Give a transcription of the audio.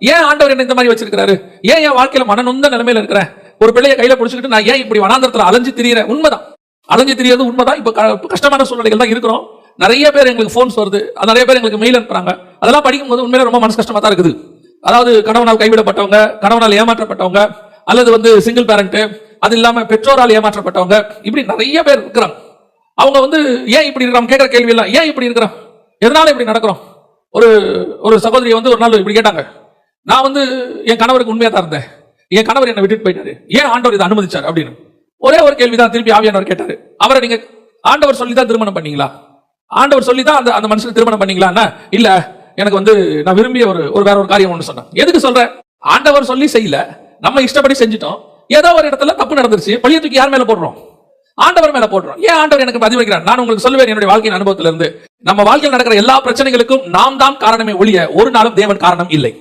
ஏன் ஆண்டவர் என்ன இந்த மாதிரி வச்சிருக்கிறாரு? ஏன் என் வாழ்க்கையில மனநொந்த நிலைமையில இருக்கிறேன்? ஒரு பிள்ளைய கையில பிடிச்சிக்கிட்டு நான் ஏன் இப்படி வனாந்திரத்துல அலைஞ்சு திரியறேன்? உண்மைதான். அலைஞ்சு திரியறது உண்மைதான். இப்ப கஷ்டமான சூழ்நிலைகள் தான் இருக்கிறோம். நிறைய பேர் எங்களுக்கு ஃபோன்ஸ் வருது. அது நிறைய பேர் எங்களுக்கு மெயில் அனுப்புறாங்க. அதெல்லாம் படிக்கும்போது உண்மையில ரொம்ப மனசு கஷ்டமா தான் இருக்குது. அதாவது கணவனால் கைவிடப்பட்டவங்க கணவனால் ஏமாற்றப்பட்டவங்க அல்லது வந்து சிங்கிள் பேரண்ட் அது இல்லாம பெற்றோரால் ஏமாற்றப்பட்டவங்க இப்படி நிறைய பேர் இருக்கிறாங்க. அவங்க வந்து ஏன் இப்படி இருக்கிறோம் கேட்கற கேள்வி எல்லாம் ஏன் இப்படி இருக்கிறோம் எதனால இப்படி நடக்கிறோம்? ஒரு ஒரு சகோதரி வந்து ஒரு நாள் இப்படி கேட்டாங்க. நான் வந்து என் கணவருக்கு உண்மையாக தான் இருந்தேன். என் கணவர் என்னை விட்டுட்டு போயிட்டாரு. ஏன் ஆண்டவர் இதை அனுமதிச்சார் அப்படின்னு? ஒரே ஒரு கேள்விதான் திருப்பி ஆவியானவர் கேட்டாரு. அவரை நீங்க ஆண்டவர் சொல்லி தான் திருமணம் பண்ணீங்களா? ஆண்டவர் சொல்லி தான் அந்த அந்த மனுஷன் திருமணம் பண்ணீங்களான்னா இல்ல எனக்கு வந்து நான் விரும்பிய ஒரு ஒரு வேற ஒரு காரியம் ஒன்று சொன்னேன் எதுக்கு சொல்றேன் ஆண்டவர் சொல்லி செய்யல. நம்ம இஷ்டப்படி செஞ்சுட்டோம். ஏதோ ஒரு இடத்துல தப்பு நடந்துருச்சு. பழிய தூக்கி யார் மேல போடுறோம்? ஆண்டவர் மேல போடுறோம். ஏன் ஆண்டவர் எனக்கு பதிவு வைக்கிறார்? நான் உங்களுக்கு சொல்லுவேன் என்னுடைய வாழ்க்கையின் அனுபவத்திலிருந்து. நம்ம வாழ்க்கையில் நடக்கிற எல்லா பிரச்சனைகளுக்கும் நாம் தான் காரணமே ஒழிய ஒரு நாளும் தேவன் காரணம் இல்லை.